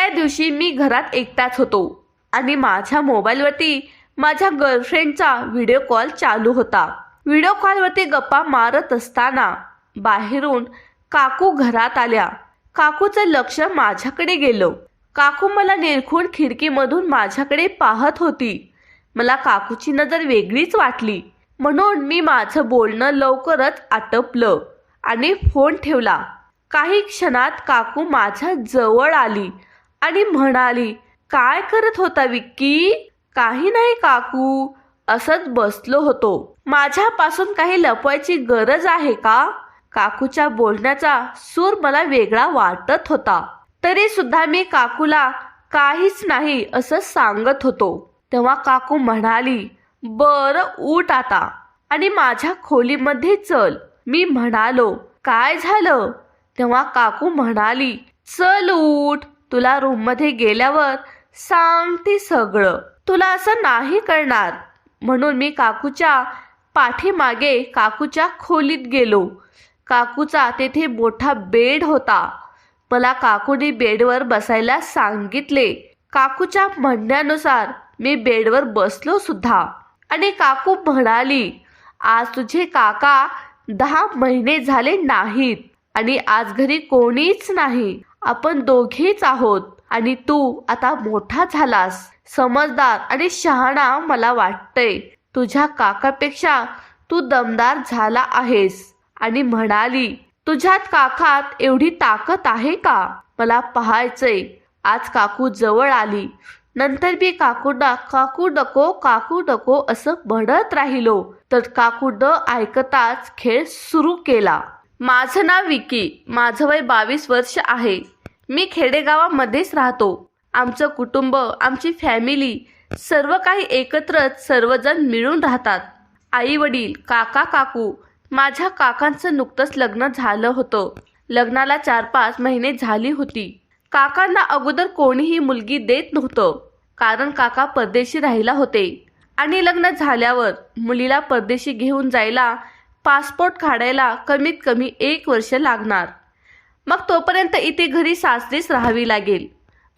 त्या दिवशी मी घरात एकटाच होतो आणि माझ्या मोबाईलवरती माझ्या गर्लफ्रेंडचा व्हिडिओ कॉल चालू होता. व्हिडिओ कॉलवरती गप्पा मारत असताना बाहेरून काकू घरात आल्या. काकूचं लक्ष माझ्याकडे गेलं. काकू मला निरखून खिडकीमधून माझ्याकडे पाहत होती. मला काकूची नजर वेगळीच वाटली. म्हणून मी माझं बोलणं लवकरच आटपलं आणि फोन ठेवला. काही क्षणात काकू माझ्या जवळ आली. आणि म्हणाली काय करत होता विक्की? काही नाही काकू असंच बसलो होतो. माझ्यापासून काही लपवायची गरज आहे का? काकूच्या बोलण्याचा सूर मला वेगळा वाटत होता. तरी सुद्धा मी काकूला काहीच नाही असं सांगत होतो. तेव्हा काकू म्हणाली बर उठ आता. आणि माझ्या खोलीमध्ये चल. मी म्हणालो काय झालं? तेव्हा काकू म्हणाली चल उठ. तुला रूममध्ये गेल्यावर सांगते सगळं. तुला असं नाही करणार. म्हणून मी काकूच्या पाठीमागे काकूच्या खोलीत गेलो. काकूचा तेथे मोठा बेड होता. मला काकूने बेडवर बसायला सांगितले. काकूच्या म्हणण्यानुसार मी बेडवर बसलो सुद्धा. आणि काकू म्हणाली आज तुझे काका दहा महिने झाले नाहीत आणि आज घरी कोणीच नाही. आपण दोघेच आहोत. आणि तू आता मोठा झालास. समजदार आणि शहाणा मला वाटतंय. तुझ्या काकापेक्षा तू दमदार झाला आहेस. आणि म्हणाली तुझ्यात काकात एवढी ताकद आहे का? मला पाहायचंय. आज काकू जवळ आली. नंतर मी काकूंना काकू नको काकू नको असं म्हणत राहिलो. तर काकू न ऐकताच खेळ सुरू केला. माझं नाव विकी. माझं वय बावीस वर्ष आहे. मी खेडेगावामध्येच राहतो. आमचं कुटुंब आमची फॅमिली सर्व काही एकत्रच सर्वजण मिळून राहतात. आई वडील काका काकू माझ्या काकांचं नुकतंच लग्न झालं होतं. लग्नाला चार पाच महिने झाली होती. काकांना अगोदर कोणीही मुलगी देत नव्हतं कारण काका परदेशी राहिला होते. आणि लग्न झाल्यावर मुलीला परदेशी घेऊन जायला पासपोर्ट काढायला कमीत कमी एक वर्ष लागणार. मग तोपर्यंत इथे घरी सासरीच राहावी लागेल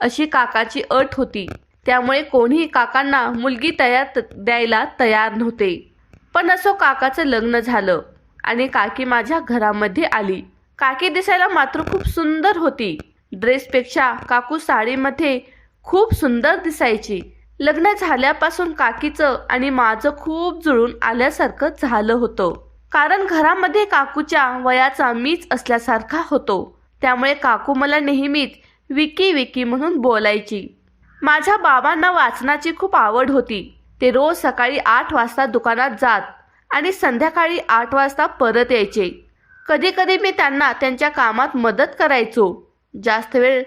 अशी काकाची अट होती. त्यामुळे कोणीही काकांना मुलगी तयार द्यायला तयार नव्हते. पण असो काकाचं लग्न झालं आणि काकी माझ्या घरामध्ये आली. काकी दिसायला मात्र खूप सुंदर होती. ड्रेसपेक्षा काकू साडीमध्ये खूप सुंदर दिसायची. लग्न झाल्यापासून काकीचं आणि माझं खूप जुळून आल्यासारखं झालं होतं. कारण घरामध्ये काकूच्या वयाचा मीच असल्यासारखा होतो. त्यामुळे काकू मला नेहमीच विकी विकी म्हणून बोलायची. माझ्या बाबांना वाचनाची खूप आवड होती. ते रोज सकाळी आठ वाजता दुकानात जात आणि संध्याकाळी आठ वाजता परत यायचे. कधी कधी मी त्यांना त्यांच्या कामात मदत करायचो. जास्त वेळ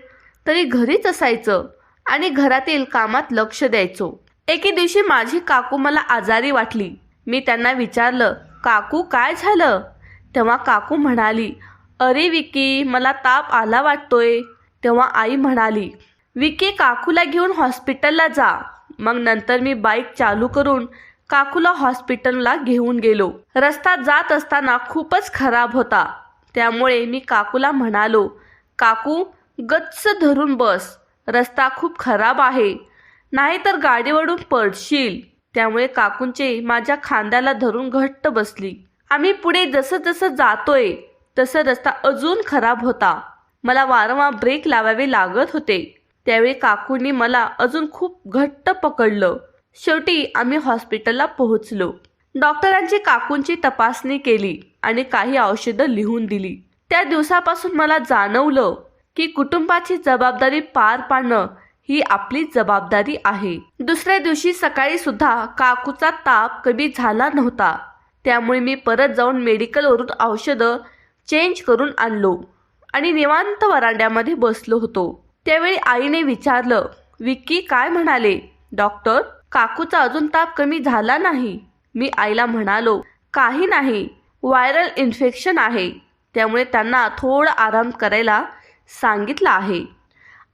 तरी घरीच असायचं आणि घरातील कामात लक्ष द्यायचो. एके दिवशी माझी काकू मला आजारी वाटली. मी त्यांना विचारलं काकू काय झालं? तेव्हा काकू म्हणाली अरे विकी मला ताप आला वाटतोय. तेव्हा आई म्हणाली विकी काकूला घेऊन हॉस्पिटलला जा. मग नंतर मी बाईक चालू करून काकूला हॉस्पिटलला घेऊन गेलो. रस्ता जात असताना खूपच खराब होता. त्यामुळे मी काकूला म्हणालो काकू गच्च धरून बस. रस्ता खूप खराब आहे. नाहीतर गाडीवरून पडशील. त्यामुळे काकूंचे माझ्या खांद्याला धरून घट्ट बसली. आम्ही पुढे जसं जसं जातोय तसं रस्ता अजून खराब होता. मला वारंवार ब्रेक लावावे लागत होते. त्यावेळी काकूंनी मला अजून खूप घट्ट पकडलं. शेवटी आम्ही हॉस्पिटलला पोहोचलो. डॉक्टरांची काकूंची तपासणी केली आणि काही औषधं लिहून दिली. त्या दिवसापासून मला जाणवलं की कुटुंबाची जबाबदारी पार पाडणं ही आपली जबाबदारी आहे. दुसऱ्या दिवशी सकाळी सुद्धा काकूचा ताप कमी झाला नव्हता. त्यामुळे मी परत जाऊन मेडिकलवरून औषधं चेंज करून आणलो आणि निवांत वरांड्यामध्ये बसलो होतो. त्यावेळी आईने विचारलं विक्की काय म्हणाले? डॉक्टर काकूचा अजून ताप कमी झाला नाही. मी आईला म्हणालो काही नाही व्हायरल इन्फेक्शन आहे. त्यामुळे त्यांना थोडा आराम करायला सांगितलं आहे.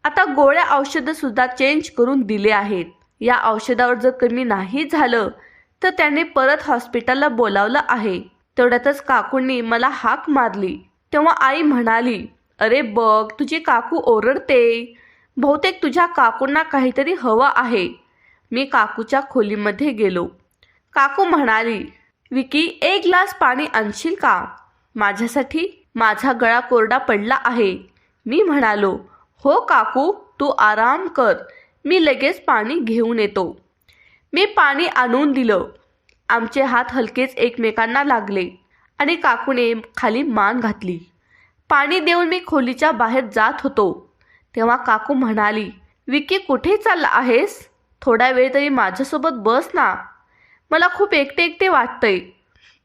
आता गोळ्या औषधंसुद्धा चेंज करून दिले आहेत. या औषधावर जर कमी नाही झालं तर त्याने परत हॉस्पिटलला बोलावलं आहे. तेवढ्यातच काकूंनी मला हाक मारली. तेव्हा आई म्हणाली अरे बघ तुझी काकू ओरडते. बहुतेक तुझ्या काकूंना काहीतरी हवं आहे. मी काकूच्या खोलीमध्ये गेलो. काकू म्हणाली विकी एक ग्लास पाणी आणशील का? माझ्यासाठी माझा गळा कोरडा पडला आहे. मी म्हणालो हो काकू तू आराम कर. मी लगेच पाणी घेऊन येतो. मी पाणी आणून दिलं. आमचे हात हलकेच एकमेकांना लागले आणि काकूने खाली मान घातली. पाणी देऊन मी खोलीच्या बाहेर जात होतो. तेव्हा काकू म्हणाली विकी कुठे चालला आहेस? थोडा वेळ तरी माझ्यासोबत बस ना. मला खूप एकटे एकटे वाटतंय.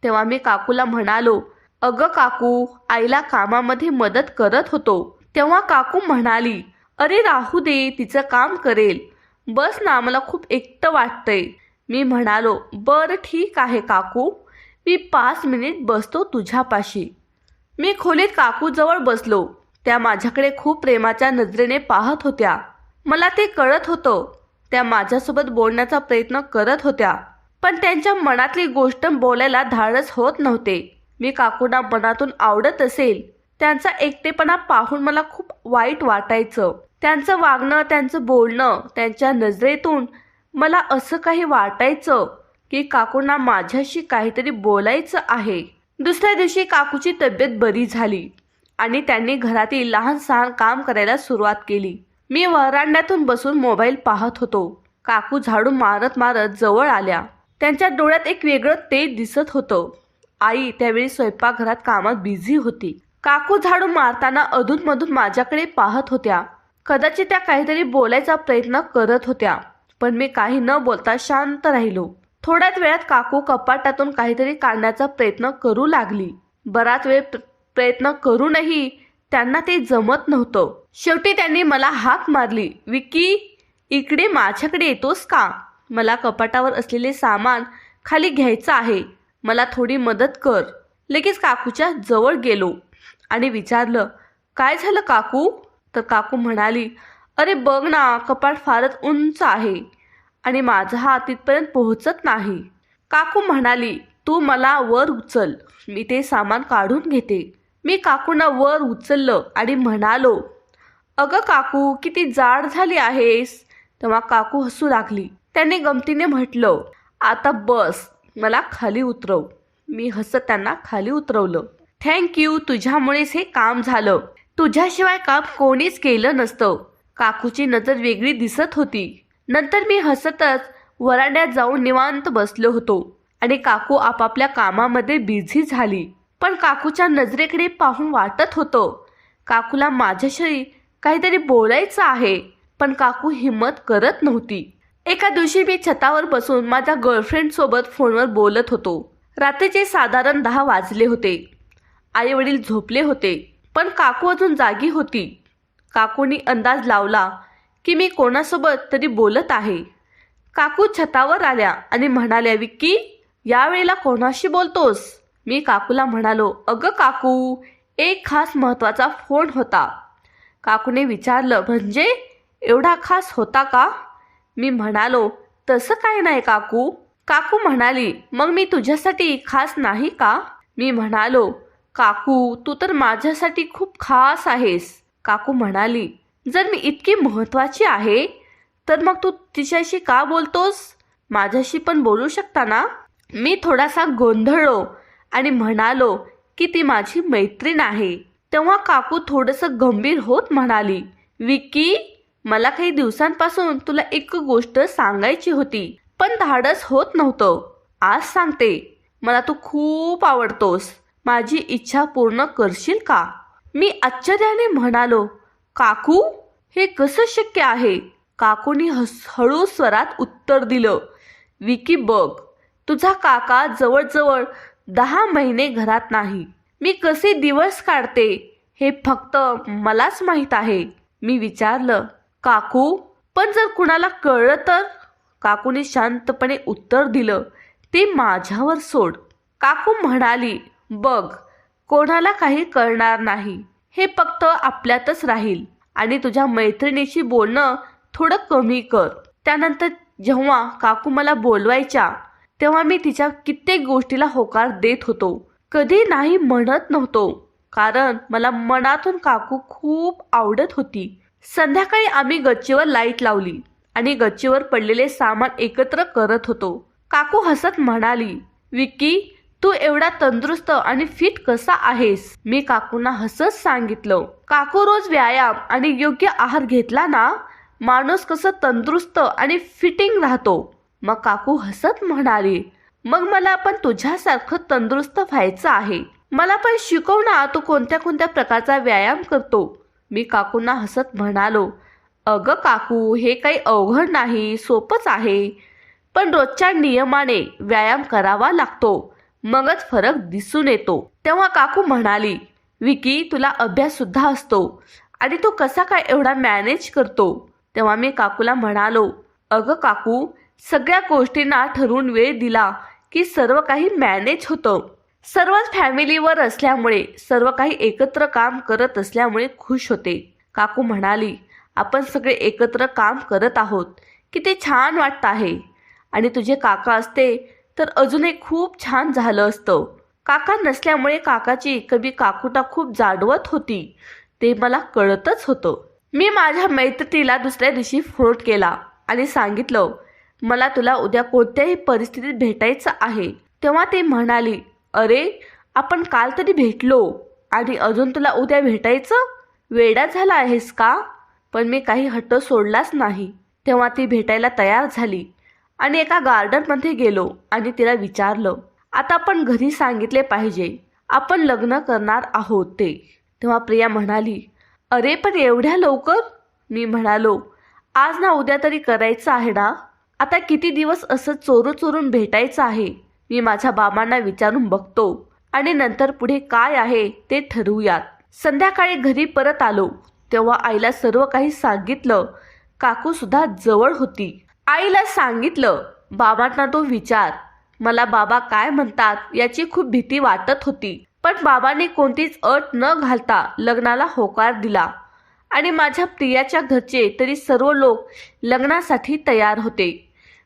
तेव्हा मी काकूला म्हणालो अगं काकू आईला कामामध्ये मदत करत होतो. तेव्हा काकू म्हणाली अरे राहू दे तिचं काम करेल. बस ना मला खूप एकटं वाटतंय. मी म्हणालो बरं ठीक आहे काकू. मी पाच मिनिट बसतो तुझ्यापाशी. मी खोलीत काकूजवळ बसलो. त्या माझ्याकडे खूप प्रेमाच्या नजरेने पाहत होत्या. मला ते कळत होतं. त्या माझ्यासोबत बोलण्याचा प्रयत्न करत होत्या. पण त्यांच्या मनातली गोष्ट बोलायला धाडस होत नव्हते. मी काकूंना मनातून आवडत असेल. त्यांचा एकटेपणा पाहून मला खूप वाईट वाटायचं. त्यांचं वागणं त्यांचं बोलणं त्यांच्या नजरेतून मला असं काही वाटायचं की काकूंना माझ्याशी काहीतरी बोलायचं आहे. दुसऱ्या दिवशी काकूची तब्येत बरी झाली आणि त्यांनी घरातील लहान सहान काम करायला सुरुवात केली. मी वरांड्यातून बसून मोबाईल पाहत होतो. काकू झाडू मारत मारत जवळ आल्या. त्यांच्या डोळ्यात एक वेगळं तेज दिसत होतं. आई त्यावेळी स्वयंपाकघरात कामात बिझी होती. काकू झाडू मारताना अधूनमधून माझ्याकडे पाहत होत्या. कदाचित त्या काहीतरी बोलायचा प्रयत्न करत होत्या पण मी काही न बोलता शांत राहिलो. थोड्याच वेळात काकू कपाटातून काहीतरी काढण्याचा प्रयत्न करू लागली. बराच वेळ प्र- प्रयत्न करूनही त्यांना ते जमत नव्हतं. शेवटी त्यांनी मला हाक मारली विकी इकडे माझ्याकडे येतोस का? मला कपाटावर असलेले सामान खाली घ्यायचं आहे. मला थोडी मदत कर. लगेच काकूच्या जवळ गेलो. आणि विचारलं काय झालं काकू? तर काकू म्हणाली अरे बघ ना कपाट फारच उंच आहे आणि माझा हात तिथपर्यंत पोहोचत नाही. काकू म्हणाली तू मला वर उचल मी ते सामान काढून घेते. मी काकूंना वर उचललं आणि म्हणालो अगं काकू किती जाड झाली आहेस. तेव्हा काकू हसू लागली. त्याने गमतीने म्हटलं आता बस मला खाली उतरव. मी हसत त्यांना खाली उतरवलं. थँक्यू तुझ्यामुळेच हे काम झालं. तुझ्याशिवाय काम कोणीच केलं नसतं. काकूची नजर वेगळी दिसत होती. नंतर मी हसतच वराड्यात जाऊन निवांत बसलो होतो आणि काकू आपापल्या कामामध्ये बिझी झाली. पण काकूच्या नजरेकडे पाहून वाटत होतं काकूला माझ्याशी काहीतरी बोलायचं आहे पण काकू हिंमत करत नव्हती. एका दिवशी मी छतावर बसून माझ्या गर्लफ्रेंड सोबत फोनवर बोलत होतो. रात्रीचे साधारण दहा वाजले होते. आई वडील झोपले होते पण काकू अजून जागी होती. काकूनी अंदाज लावला की मी कोणासोबत तरी बोलत आहे. काकू छतावर आल्या आणि म्हणाल्या विक्की यावेळेला कोणाशी बोलतोस? मी काकूला म्हणालो अगं काकू एक खास महत्त्वाचा फोन होता. काकूने विचारलं म्हणजे? एवढा खास होता का? मी म्हणालो तसं काय नाही काकू. काकू म्हणाली मग मी तुझ्यासाठी खास नाही का? मी म्हणालो काकू तू तर माझ्यासाठी खूप खास आहेस. काकू म्हणाली जर मी इतकी महत्वाची आहे तर मग तू तिच्याशी का बोलतोस? माझ्याशी पण बोलू शकता ना? मी थोडासा गोंधळलो आणि म्हणालो की ती माझी मैत्रीण आहे. तेव्हा काकू थोडंसं गंभीर होत म्हणाली विकी मला काही दिवसांपासून तुला एक गोष्ट सांगायची होती पण धाडस होत नव्हतं. आज सांगते मला तू खूप आवडतोस. माझी इच्छा पूर्ण करशील का? मी आश्चर्याने म्हणालो काकू हे कसं शक्य आहे? काकूनी हस हळू स्वरात उत्तर दिलं विकी बघ तुझा काका जवळजवळ दहा महिने घरात नाही. मी कसे दिवस काढते हे फक्त मलाच माहीत आहे. मी विचारलं काकू पण जर कुणाला कळलं तर? काकूने शांतपणे उत्तर दिलं ते माझ्यावर सोड. काकू म्हणाली बघ कोणाला काही कळणार नाही. हे फक्त आपल्यातच राहील. आणि तुझ्या मैत्रिणीशी बोलणं थोडं कमी कर. त्यानंतर जेव्हा काकू मला बोलवायच्या तेव्हा मी तिच्या कित्येक गोष्टीला होकार देत होतो. कधी नाही म्हणत नव्हतो. कारण मला मनातून काकू खूप आवडत होती. संध्याकाळी आम्ही गच्चीवर लाइट लावली आणि गच्चीवर पडलेले सामान एकत्र करत होतो. काकू हसत म्हणाली विक्की तू एवढा तंदुरुस्त आणि फिट कसा आहेस? मी काकूंना हसत सांगितलं. काकू रोज व्यायाम आणि योग्य आहार घेतला ना? माणूस कसं तंदुरुस्त आणि फिटिंग राहतो. मग काकू हसत म्हणाली मग मला पण तुझ्यासारखं तंदुरुस्त व्हायचं आहे. मला पण शिकव ना तू कोणत्या कोणत्या प्रकारचा व्यायाम करतो. मी काकूंना हसत म्हणालो अगं काकू हे काही अवघड नाही सोपंच आहे. पण रोजच्या नियमाने व्यायाम करावा लागतो. मगच फरक दिसून येतो. तेव्हा काकू म्हणाली विकी तुला अभ्यास सुद्धा असतो. आणि तो कसा काय एवढा मॅनेज करतो? तेव्हा मी काकूला म्हणालो अगं काकू सगळ्या गोष्टींना ठरवून वेळ दिला की सर्व काही मॅनेज होतं. सर्वच फॅमिलीवर असल्यामुळे सर्व काही एकत्र काम करत असल्यामुळे खुश होते. काकू म्हणाली आपण सगळे एकत्र काम करत आहोत. किती छान वाटत आहे. आणि तुझे काका असते तर अजूनही खूप छान झालं असतं. काका नसल्यामुळे काकाची कवी काकूटा खूप जाडवत होती. ते मला कळतच होतं. मी माझ्या मैत्रिणीला दुसऱ्या दिवशी फोन केला आणि सांगितलं मला तुला उद्या कोणत्याही परिस्थितीत भेटायचं आहे. तेव्हा ते म्हणाली अरे आपण काल तरी भेटलो आणि अजून तुला उद्या भेटायचं? वेडा झाला आहेस का? पण मी काही हट्ट सोडलाच नाही. तेव्हा ती भेटायला तयार झाली. आणि एका गार्डनमध्ये गेलो आणि तिला विचारलं आता आपण घरी सांगितले पाहिजे आपण लग्न करणार आहोत ते. तेव्हा प्रिया म्हणाली अरे पण एवढ्या लवकर? मी म्हणालो आज ना उद्या तरी करायचं आहे ना? आता किती दिवस असं चोरू चोरून भेटायचं आहे? मी माझ्या बाबांना विचारून बघतो आणि नंतर पुढे काय आहे ते ठरवूयात. संध्याकाळी घरी परत आलो तेव्हा आईला सर्व काही सांगितलं. काकू सुद्धा जवळ होती. आईला सांगितलं बाबांना तो विचार. मला बाबा काय म्हणतात याची खूप भीती वाटत होती. पण बाबांनी कोणतीच अट न घालता लग्नाला होकार दिला. आणि माझ्या प्रियाच्या घरचे तरी सर्व लोक लग्नासाठी तयार होते.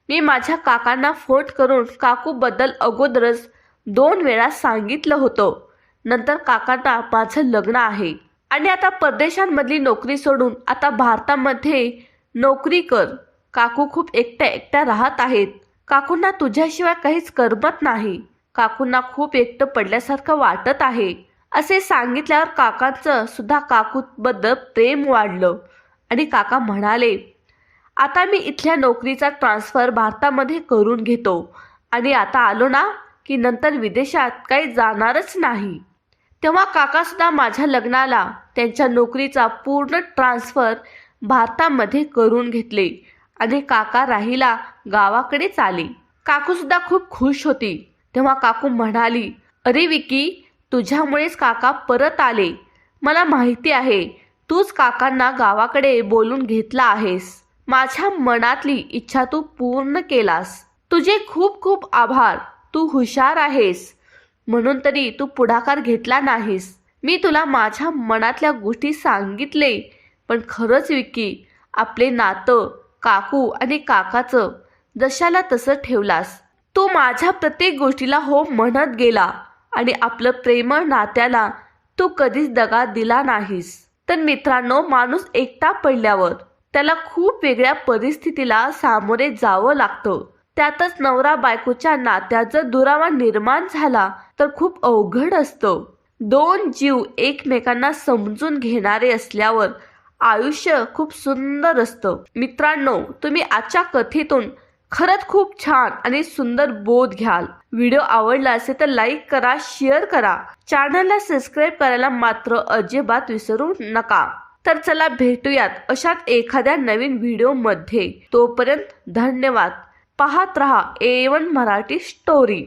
मी माझ्या काकांना फोन करून काकूबद्दल अगोदरच दोन वेळा सांगितलं होतं. नंतर काकांना माझं लग्न आहे. आणि आता परदेशांमधली नोकरी सोडून आता भारतामध्ये नोकरी कर. काकू खूप एकट्या एकट्या राहत आहेत. काकूंना तुझ्याशिवाय काहीच करमत नाही. काकूंना खूप एकटं पडल्यासारखं वाटत आहे. असे सांगितल्यावर काकांचं सुद्धा काकूबद्दल प्रेम वाढलं. आणि काका म्हणाले आता मी इथल्या नोकरीचा ट्रान्सफर भारतामध्ये करून घेतो. आणि आता आलो ना की नंतर विदेशात काही जाणारच नाही. तेव्हा काकासुद्धा माझ्या लग्नाला त्यांच्या नोकरीचा पूर्ण ट्रान्सफर भारतामध्ये करून घेतले. आणि काका राहिला गावाकडेच काकू काकूसुद्धा खूप खुश होती. तेव्हा काकू म्हणाली अरे विकी तुझ्यामुळेच काका परत आले. मला माहिती आहे तूच काकांना गावाकडे बोलून घेतला आहेस. माझ्या मनातली इच्छा तू पूर्ण केलास. तुझे खूप खूप आभार. तू हुशार आहेस. म्हणून तरी तू पुढाकार घेतला नाहीस. मी तुला माझ्या मनातल्या गोष्टी सांगितले. पण खरंच विकी आपले नातं काकू आणि काकाचं. जशाला तसं ठेवलास. तो माझ्या प्रत्येक गोष्टीला हो म्हणत गेला आणि आपलं प्रेमळ नात्याला तू कधीच दगा दिला नाहीस. तर मित्रांनो माणूस एकटा पडल्यावर त्याला खूप वेगळ्या परिस्थितीला सामोरे जावं लागतं. त्यातच नवरा बायकोच्या नात्याचं दुरावा निर्माण झाला तर खूप अवघड असतं. दोन जीव एकमेकांना समजून घेणारे असल्यावर आयुष्य खूप सुंदर असतं. मित्रांनो तुम्ही आजच्या कथेतून खरंच खूप छान आणि सुंदर बोध घ्याल. व्हिडिओ आवडला असेल तर लाईक करा शेअर करा. चॅनलला सबस्क्राईब करायला मात्र अजिबात विसरू नका. तर चला भेटूयात अशाच एखाद्या नवीन व्हिडिओमध्ये. तोपर्यंत धन्यवाद. पाहत रहा ए वन मराठी स्टोरी